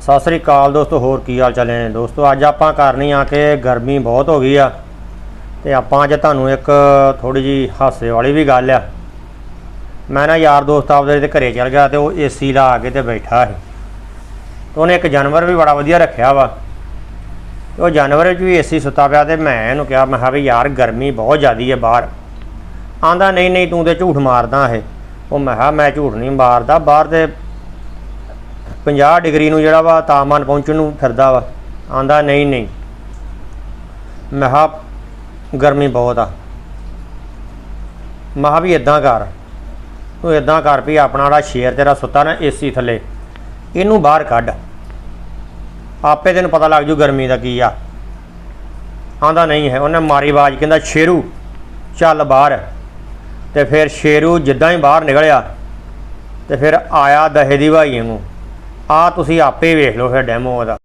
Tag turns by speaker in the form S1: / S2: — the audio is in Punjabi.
S1: ਸਤਿ ਸ੍ਰੀ ਅਕਾਲ ਦੋਸਤੋ, ਹੋਰ ਕੀ ਹਾਲ ਚਾਲ ਨੇ? ਦੋਸਤੋ, ਅੱਜ ਆਪਾਂ ਕਰਨੀ ਆ ਕਿ ਗਰਮੀ ਬਹੁਤ ਹੋ ਗਈ ਆ। ਤੇ ਆਪਾਂ ਅੱਜ ਤੁਹਾਨੂੰ ਇੱਕ ਥੋੜੀ ਜੀ ਹਾਸੇ ਵਾਲੀ ਵੀ ਗੱਲ ਆ। ਮੈਂ ਨਾ ਯਾਰ ਦੋਸਤ ਆਪਦੇ ਦੇ ਘਰੇ ਚਲ ਗਿਆ ਤੇ ਉਹ ਏਸੀ ਲਾ ਕੇ ਤੇ ਬੈਠਾ ਸੀ। ਤੇ ਉਹਨੇ ਇੱਕ ਜਾਨਵਰ ਵੀ ਬੜਾ ਵਧੀਆ ਰੱਖਿਆ ਵਾ। ਤੇ ਉਹ ਜਾਨਵਰ ਵਿੱਚ ਵੀ ਏਸੀ ਸੁੱਤਾ ਪਿਆ ਤੇ ਮੈਂ ਇਹਨੂੰ ਕਿਹਾ, ਮੈਂ ਕਿਹਾ ਵੀ ਯਾਰ ਗਰਮੀ ਬਹੁਤ ਜ਼ਿਆਦੀ ਹੈ ਬਾਹਰ। ਆਂਦਾ, ਨਹੀਂ ਨਹੀਂ, ਤੂੰ ਤੇ ਝੂਠ ਮਾਰਦਾ ਇਹ। ਉਹ ਮੈਂ ਕਿਹਾ, ਮੈਂ ਝੂਠ ਨਹੀਂ ਮਾਰਦਾ, ਬਾਹਰ ਦੇ 50 ਡਿਗਰੀ ਨੂੰ ਜਿਹੜਾ ਵਾ ਤਾਪਮਾਨ ਪਹੁੰਚਣ ਨੂੰ ਫਿਰਦਾ ਵਾ। ਆਂਦਾ, ਨਹੀਂ ਨਹੀਂ। ਮੈਂ ਕਿਹਾ, ਗਰਮੀ ਬਹੁਤ ਆ। ਮੈਂ ਕਿਹਾ ਵੀ ਇਦਾਂ ਕਰ। ਤੂੰ ਇਦਾਂ ਕਰ ਵੀ ਆਪਣਾ ਜਿਹੜਾ ਸ਼ੇਰ ਤੇਰਾ ਸੁੱਤਾ ਨਾ ਏਸੀ ਥੱਲੇ, ਇਹਨੂੰ ਬਾਹਰ ਕੱਢ। ਆਪੇ ਤੈਨੂੰ ਪਤਾ ਲੱਗ ਜੂ ਗਰਮੀ ਦਾ ਕੀ ਆ। ਆਂਦਾ, ਨਹੀਂ ਹੈ। ਉਹਨੇ ਮਾਰੀ ਆਵਾਜ਼, ਕਹਿੰਦਾ, ਸ਼ੇਰੂ, ਚੱਲ ਬਾਹਰ। ਤੇ ਫਿਰ ਸ਼ੇਰੂ ਜਿੱਦਾਂ ਹੀ ਬਾਹਰ ਨਿਕਲਿਆ, ਤੇ ਫਿਰ ਆਇਆ ਦਹੇ ਦੀ ਭਾਈ ਨੂੰ। ਆ ਤੁਸੀਂ ਆਪੇ ਵੇਖ ਲਓ ਫਿਰ ਡੈਮੋ ਉਹਦਾ।